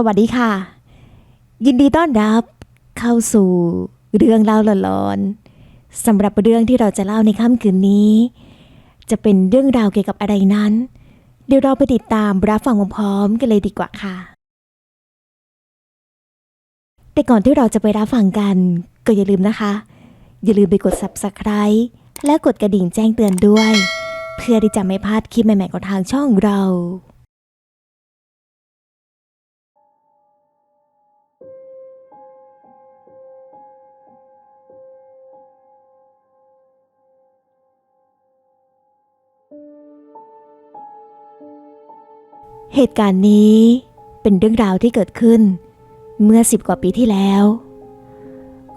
สวัสดีค่ะ ยินดีต้อนรับเข้าสู่เรื่องเล่าหลอนๆสำหรับเรื่องที่เราจะเล่าในค่ำคืนนี้ จะเป็นเรื่องราวเกี่ยวกับอะไรนั้น เดี๋ยวเราไปติดตามรับฟังพร้อมๆกันเลยดีกว่าค่ะ แต่ก่อนที่เราจะไปรับฟังกัน ก็อย่าลืมนะคะ อย่าลืมไปกด subscribe และกดกระดิ่งแจ้งเตือนด้วย เพื่อที่จะไม่พลาดคลิปใหม่ๆของทางช่องเรา เหตุการณ์นี้เป็นเรื่องราวที่เกิดขึ้น เมื่อสิบกว่าปีที่แล้ว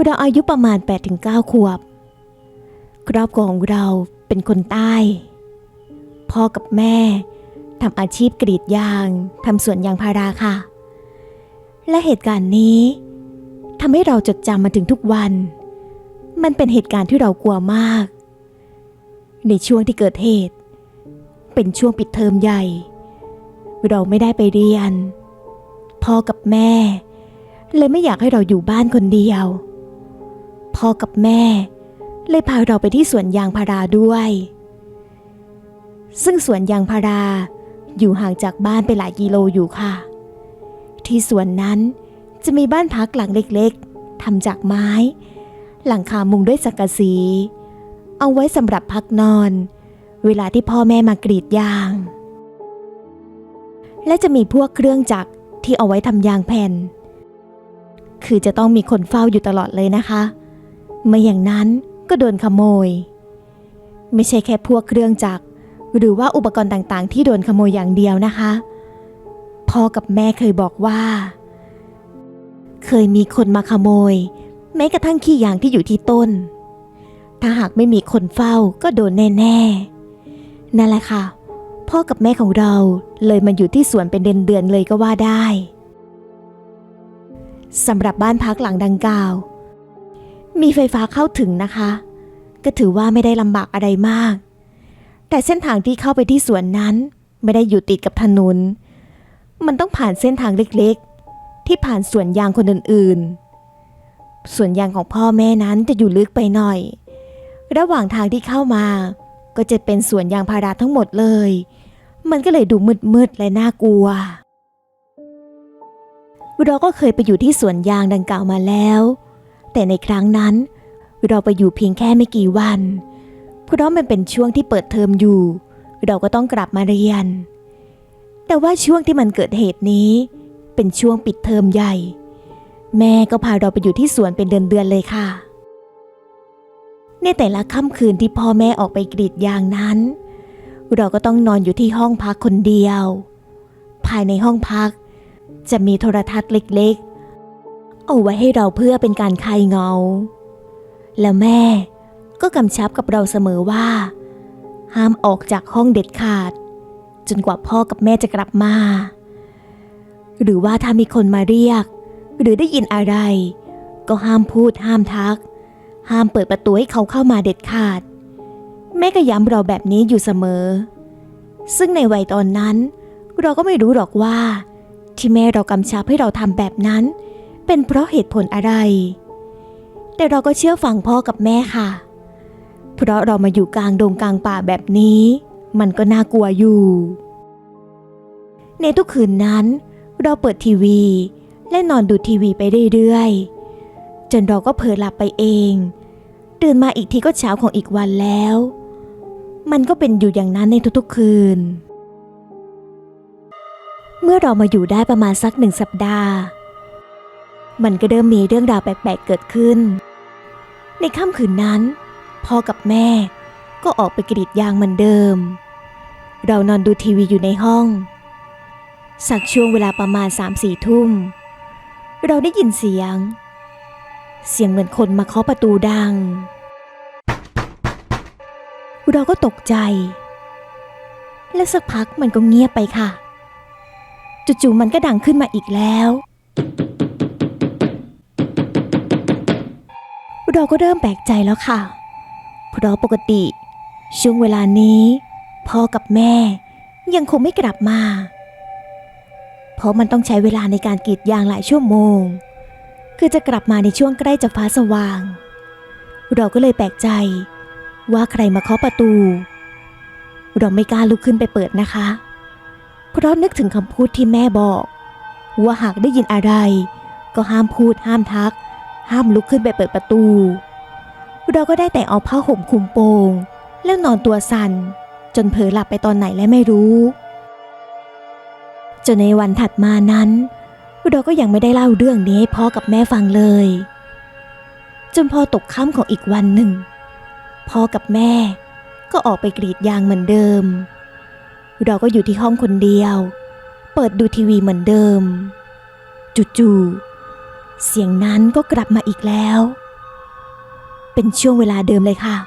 เราอายุประมาณ 8-9 ขวบ ครอบครัวของเราเป็นคนใต้ พ่อกับแม่ทำอาชีพกรีดยางทำสวนยางพาราค่ะ และเหตุการณ์นี้ทำให้เราจดจำมาถึงทุกวัน มันเป็นเหตุการณ์ที่เรากลัวมาก ในช่วงที่เกิดเหตุ เป็นช่วงปิดเทอมใหญ่ เราไม่ได้ไปเรียน พ่อกับแม่ เลยไม่อยากให้เราอยู่บ้านคนเดียว พ่อกับแม่ เลยพาเราไปที่สวนยางพาราด้วย ซึ่งสวนยางพาราอยู่ห่างจากบ้านไปหลายกิโลอยู่ค่ะ ที่สวนนั้นจะมีบ้านพักหลังเล็กๆทำจากไม้ หลังคามุงด้วยสังกะสี เอาไว้สำหรับพักนอน เวลาที่พ่อแม่มากรีดยาง และจะมีพวกเครื่องจักรที่เอาไว้ทำยางแผ่น คือจะต้องมีคนเฝ้าอยู่ตลอดเลยนะคะ ไม่อย่างนั้นก็โดนขโมย ไม่ใช่แค่พวกเครื่องจักรหรือว่าอุปกรณ์ต่างๆ ที่โดนขโมยอย่างเดียวนะคะ พ่อกับแม่เคยบอกว่า เคยมีคนมาขโมย แม้กระทั่งขี้ยางที่อยู่ที่ต้น ถ้าหากไม่มีคนเฝ้าก็โดนแน่ ๆ นั่นแหละค่ะ พ่อกับแม่ของเราเลยมาอยู่ที่สวนเป็นเดือนๆเลยก็ว่าได้สำหรับบ้านพักหลังดังกล่าว มีไฟฟ้าเข้าถึงนะคะ ก็ถือว่าไม่ได้ลำบากอะไรมาก แต่เส้นทางที่เข้าไปที่สวนนั้น ไม่ได้อยู่ติดกับถนน มันต้องผ่านเส้นทางเล็กๆ ที่ผ่านสวนยางคนอื่นๆสวนยางของพ่อแม่นั้นจะอยู่ลึกไปหน่อย ระหว่างทางที่เข้ามาก็จะเป็นสวนยางพาราทั้งหมดเลย มันก็เลยดูมืดๆและน่ากลัว เราก็เคยไปอยู่ที่สวนยางดังกล่าวมาแล้ว แต่ในครั้งนั้น เราไปอยู่เพียงแค่ไม่กี่วัน เพราะมันเป็นช่วงที่เปิดเทอมอยู่ เราก็ต้องกลับมาเรียน แต่ว่าช่วงที่มันเกิดเหตุนี้ เป็นช่วงปิดเทอมใหญ่ แม่ก็พาเราไปอยู่ที่สวนเป็นเดือนๆเลยค่ะ ในแต่ละค่ำคืนที่พ่อแม่ออกไปกรีดยางนั้นเเราก็ต้องนอนอยู่ที่ห้องพักคนเดียว ภายในห้องพัก จะมีโทรทัศน์เล็กๆ เอาไว้ให้เราเพื่อเป็นการคลายเงา แล้วแม่ก็กำชับกับเราเสมอว่า ห้ามออกจากห้องเด็ดขาด จนกว่าพ่อกับแม่จะกลับมา หรือว่าถ้ามีคนมาเรียก หรือได้ยินอะไร ก็ห้ามพูดห้ามทัก ห้ามเปิดประตูให้เขาเข้ามาเด็ดขาด แม่ก็ย้ำเราแบบนี้อยู่เสมอ ซึ่งในวัยตอนนั้น เราก็ไม่รู้หรอกว่า ที่แม่เรากำชับให้เราทำแบบนั้น เป็นเพราะเหตุผลอะไร แต่เราก็เชื่อฟังพ่อกับแม่ค่ะ เพราะเรามาอยู่กลางดงกลางป่าแบบนี้ มันก็น่ากลัวอยู่ ในทุกคืนนั้น เราเปิดทีวี และนอนดูทีวีไปเรื่อยๆจนเราก็เผลอหลับไปเองตื่นมาอีกทีก็เช้าของอีกวันแล้ว มันก็เป็นอยู่อย่างนั้นในทุกๆคืน เมื่อเรามาอยู่ได้ประมาณสักหนึ่งสัปดาห์ มันก็เริ่มมีเรื่องราวแปลกๆเกิดขึ้น ในค่ำคืนนั้น พ่อกับแม่ก็ออกไปกรีดยางเหมือนเดิม เรานอนดูทีวีอยู่ในห้อง สักช่วงเวลาประมาณสามสี่ทุ่ม เราได้ยินเสียง เสียงเหมือนคนมาเคาะประตูดัง เราก็ตกใจ และสักพักมันก็เงียบไปค่ะ จู่ๆมันก็ดังขึ้นมาอีกแล้ว เราก็เริ่มแปลกใจแล้วค่ะ เพราะปกติ ช่วงเวลานี้ พ่อกับแม่ยังคงไม่กลับมา เพราะมันต้องใช้เวลาในการกรีดยางหลายชั่วโมง คือจะกลับมาในช่วงใกล้จะฟ้าสว่าง เราก็เลยแปลกใจ ว่าใครมาเคาะประตู เราไม่กล้าลุกขึ้นไปเปิดนะคะ เพราะนึกถึงคำพูดที่แม่บอก ว่าหากได้ยินอะไร ก็ห้ามพูดห้ามทัก ห้ามลุกขึ้นไปเปิดประตู เราก็ได้แต่เอาผ้าห่มคลุมโปง แล้วนอนตัวสั่น จนเผลอหลับไปตอนไหนและไม่รู้ จนในวันถัดมานั้น เราก็ยังไม่ได้เล่าเรื่องนี้ให้พ่อกับแม่ฟังเลยจนพอตกค่ำของอีกวันหนึ่ง พ่อกับแม่ก็ออกไปกรีดยางเหมือนเดิม เราก็อยู่ที่ห้องคนเดียว เปิดดูทีวีเหมือนเดิม จู่ๆ เสียงนั้นก็กลับมาอีกแล้ว เป็นช่วงเวลาเดิมเลยค่ะ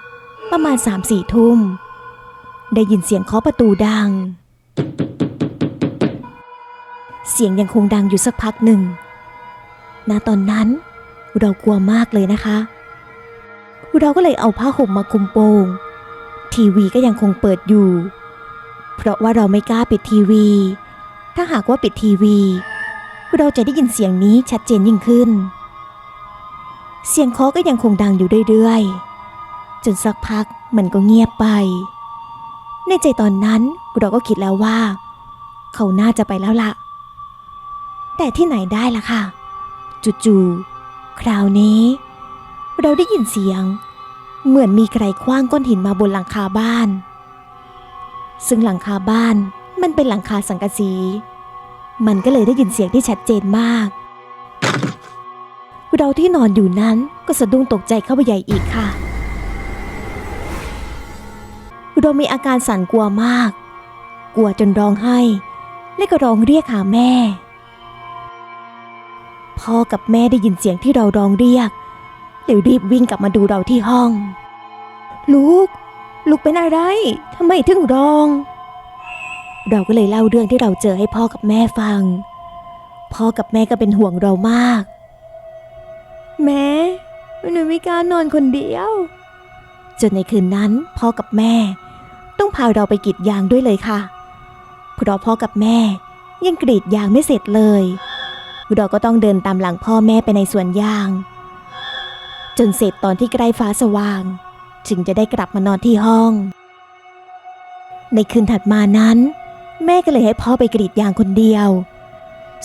ประมาณสามสี่ทุ่ม ได้ยินเสียงเคาะประตูดัง เสียงยังคงดังอยู่สักพักหนึ่งณตอนนั้นเรากลัวมากเลยนะคะ เราก็เลยเอาผ้าห่มมาคุมโปง ทีวีก็ยังคงเปิดอยู่ เพราะว่าเราไม่กล้าปิดทีวี ถ้าหากว่าปิดทีวี เราจะได้ยินเสียงนี้ชัดเจนยิ่งขึ้น เสียงเคาะก็ยังคงดังอยู่เรื่อยๆ จนสักพักมันก็เงียบไป ในใจตอนนั้นเราก็คิดแล้วว่า เขาน่าจะไปแล้วละแต่ที่ไหนได้ล่ะค่ะ จู่ๆคราวนี้ เราได้ยินเสียง เหมือนมีใครคว้างก้อนหินมาบนหลังคาบ้าน ซึ่งหลังคาบ้านมันเป็นหลังคาสังกะสี มันก็เลยได้ยินเสียงที่ชัดเจนมาก เราที่นอนอยู่นั้นก็สะดุ้งตกใจเข้าไปใหญ่อีกค่ะ เรามีอาการสั่นกลัวมาก กลัวจนร้องไห้ และก็ร้องเรียกหาแม่ พ่อกับแม่ได้ยินเสียงที่เราร้องเรียก เลยรีบวิ่งกลับมาดูเราที่ห้อง ลูก ลูกเป็นอะไรทำไมถึงร้อง เราก็เลยเล่าเรื่องที่เราเจอให้พ่อกับแม่ฟัง พ่อกับแม่ก็เป็นห่วงเรามาก แม่หนูไม่กล้านอนคนเดียว จนในคืนนั้นพ่อกับแม่ ต้องพาเราไปกรีดยางด้วยเลยค่ะ เพราะพ่อกับแม่ยังกรีดยางไม่เสร็จเลย เราก็ต้องเดินตามหลังพ่อแม่ไปในสวนยาง จนเสร็จตอนที่ใกล้ฟ้าสว่าง จึงจะได้กลับมานอนที่ห้อง ในคืนถัดมานั้น แม่ก็เลยให้พ่อไปกรีดยางคนเดียว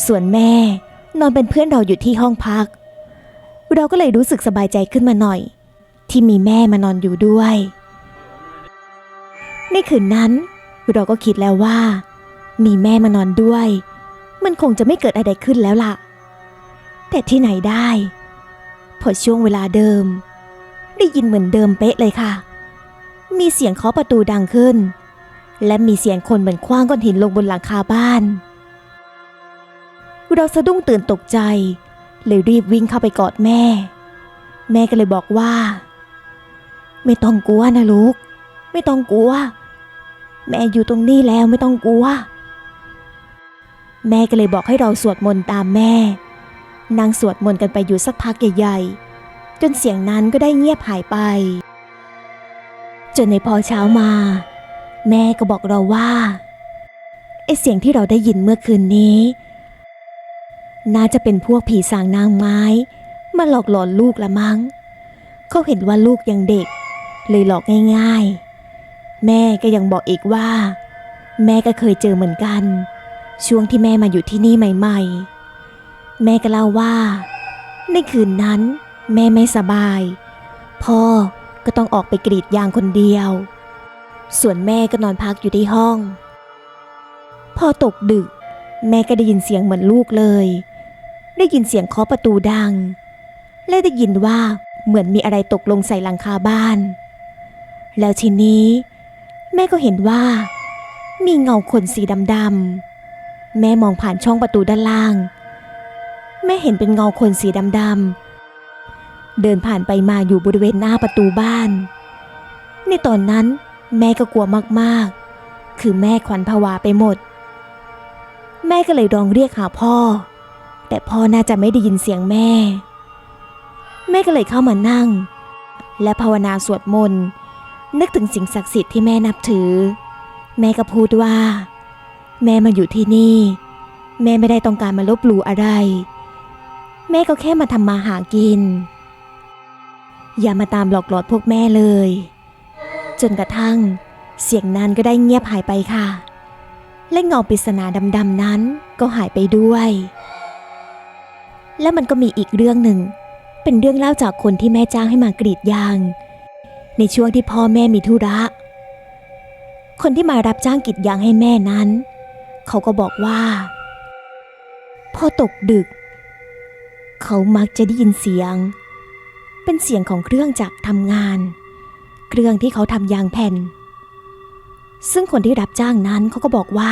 ส่วนแม่นอนเป็นเพื่อนเราอยู่ที่ห้องพัก เราก็เลยรู้สึกสบายใจขึ้นมาหน่อย ที่มีแม่มานอนอยู่ด้วย ในคืนนั้น เราก็คิดแล้วว่า มีแม่มานอนด้วย มันคงจะไม่เกิดอะไรขึ้นแล้วล่ะ แต่ที่ไหนได้ พอช่วงเวลาเดิม ได้ยินเหมือนเดิมเป๊ะเลยค่ะ มีเสียงเคาะประตูดังขึ้น และมีเสียงคนเหมือนคว้างก้อนหินลงบนหลังคาบ้าน เราสะดุ้งตื่นตกใจ เลยรีบวิ่งเข้าไปกอดแม่ แม่ก็เลยบอกว่า ไม่ต้องกลัวนะลูก ไม่ต้องกลัว แม่อยู่ตรงนี้แล้วไม่ต้องกลัว แม่ก็เลยบอกให้เราสวดมนต์ตามแม่ นั่งสวดมนต์กันไปอยู่สักพักใหญ่ๆ จนเสียงนั้นก็ได้เงียบหายไป จนในพอเช้ามา แม่ก็บอกเราว่าไอเสียงที่เราได้ยินเมื่อคืนนี้ น่าจะเป็นพวกผีสางนางไม้ มาหลอกหลอนลูกละมั้งเขาเห็นว่าลูกยังเด็ก เลยหลอกง่ายๆ แม่ก็ยังบอกอีกว่า แม่ก็เคยเจอเหมือนกัน ช่วงที่แม่มาอยู่ที่นี่ใหม่ ๆ แม่ก็เล่าว่า ในคืนนั้น แม่ไม่สบาย พ่อก็ต้องออกไปกรีดยางคนเดียว ส่วนแม่ก็นอนพักอยู่ที่ห้อง พอตกดึก แม่ก็ได้ยินเสียงเหมือนลูกเลย ได้ยินเสียงเคาะประตูดัง และได้ยินว่าเหมือนมีอะไรตกลงใส่หลังคาบ้าน แล้วทีนี้ แม่ก็เห็นว่า มีเงาคนสีดำๆแม่มองผ่านช่องประตูด้านล่าง แม่เห็นเป็นเงาคนสีดำๆ เดินผ่านไปมาอยู่บริเวณหน้าประตูบ้าน ในตอนนั้นแม่ก็กลัวมากๆ คือแม่ขวัญผวาไปหมด แม่ก็เลยร้องเรียกหาพ่อ แต่พ่อน่าจะไม่ได้ยินเสียงแม่ แม่ก็เลยเข้ามานั่ง และภาวนาสวดมนต์นึกถึงสิ่งศักดิ์สิทธิ์ที่แม่นับถือ แม่ก็พูดว่า แม่มาอยู่ที่นี่ แม่ไม่ได้ต้องการมาลบหลู่อะไร แม่ก็แค่มาทำมาหากิน อย่ามาตามหลอกหลอนพวกแม่เลย จนกระทั่ง เสียงนั้นก็ได้เงียบหายไปค่ะ และเงาปริศนาดำๆนั้นก็หายไปด้วย และมันก็มีอีกเรื่องหนึ่ง เป็นเรื่องเล่าจากคนที่แม่จ้างให้มากรีดยาง ในช่วงที่พ่อแม่มีธุระคนที่มารับจ้างกรีดยางให้แม่นั้น เขาก็บอกว่า พอตกดึก เขามักจะได้ยินเสียง เป็นเสียงของเครื่องจักรทำงาน เครื่องที่เขาทำยางแผ่น ซึ่งคนที่รับจ้างนั้นเขาก็บอกว่า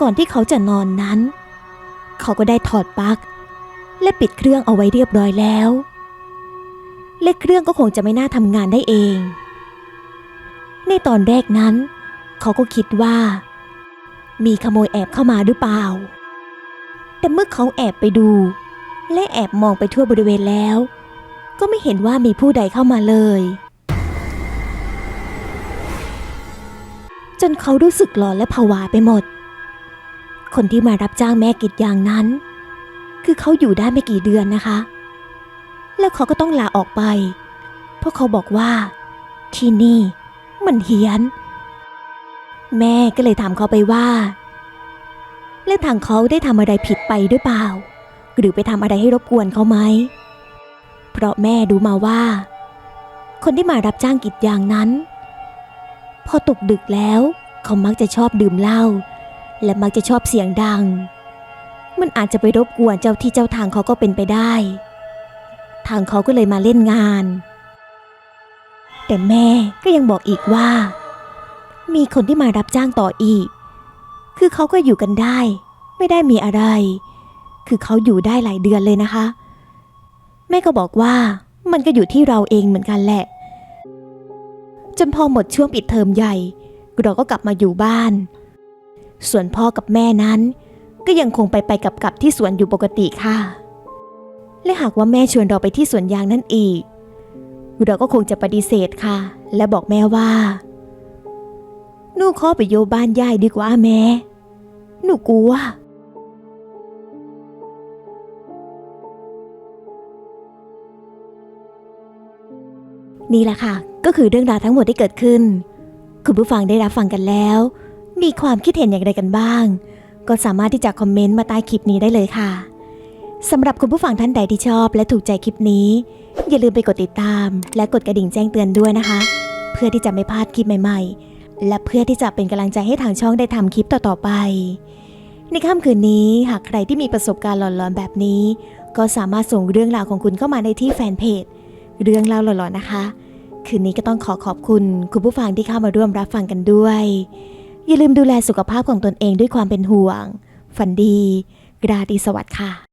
ก่อนที่เขาจะนอนนั้น เขาก็ได้ถอดปลั๊กและปิดเครื่องเอาไว้เรียบร้อยแล้วและเครื่องก็คงจะไม่น่าทำงานได้เอง ในตอนแรกนั้น เขาก็คิดว่า มีขโมยแอบเข้ามาหรือเปล่า แต่เมื่อเขาแอบไปดู และแอบมองไปทั่วบริเวณแล้ว ก็ไม่เห็นว่ามีผู้ใดเข้ามาเลย จนเขารู้สึกหลอนและผวาไปหมด คนที่มารับจ้างแม่กรีดยางนั้น คือเขาอยู่ได้ไม่กี่เดือนนะคะ แล้วเขาก็ต้องลาออกไป เพราะเขาบอกว่าที่นี่มันเฮี้ยน แม่ก็เลยถามเขาไปว่า แล้วทางเขาได้ทำอะไรผิดไปหรือเปล่า หรือไปทำอะไรให้รบกวนเขาไหม เพราะแม่ดูมาว่า คนที่มารับจ้างกรีดยางนั้น พอตกดึกแล้วเขามักจะชอบดื่มเหล้าและมักจะชอบเสียงดัง มันอาจจะไปรบกวนเจ้าที่เจ้าทางเขาก็เป็นไปได้ ทางเขาก็เลยมาเล่นงาน แต่แม่ก็ยังบอกอีกว่า มีคนที่มารับจ้างต่ออีก คือเขาก็อยู่กันได้ ไม่ได้มีอะไร คือเขาอยู่ได้หลายเดือนเลยนะคะ แม่ก็บอกว่ามันก็อยู่ที่เราเองเหมือนกันแหละ จนพอหมดช่วงปิดเทอมใหญ่ เราก็กลับมาอยู่บ้าน ส่วนพ่อกับแม่นั้น ก็ยังคงไปไปกับกับที่สวนอยู่ปกติค่ะ และหากว่าแม่ชวนเราไปที่สวนยางนั่นอีก เราก็คงจะปฏิเสธค่ะ และบอกแม่ว่าหนูขอไปโยบ้านยายดีกว่าแม่หนูกลัว นี่แหละค่ะ ก็คือเรื่องราวทั้งหมดที่เกิดขึ้น คุณผู้ฟังได้รับฟังกันแล้ว มีความคิดเห็นอย่างไรกันบ้าง ก็สามารถที่จะคอมเมนต์มาใต้คลิปนี้ได้เลยค่ะสำหรับคุณผู้ฟังท่านใดที่ชอบ และถูกใจคลิปนี้ อย่าลืมไปกดติดตาม และกดกระดิ่งแจ้งเตือนด้วยนะคะ เพื่อที่จะไม่พลาดคลิปใหม่ๆ และเพื่อที่จะเป็นกำลังใจให้ทางช่องได้ทำคลิปต่อๆไป ในค่ำคืนนี้หากใครที่มีประสบการณ์หลอนๆแบบนี้ ก็สามารถส่งเรื่องราวของคุณเข้ามาในที่แฟนเพจเรื่องเล่าหลอนๆนะคะ คืนนี้ก็ต้องขอขอบคุณคุณผู้ฟังที่เข้ามาร่วมรับฟังกันด้วย อย่าลืมดูแลสุขภาพของตนเองด้วยความเป็นห่วง ฝันดี ราตรีสวัสดิ์ค่ะ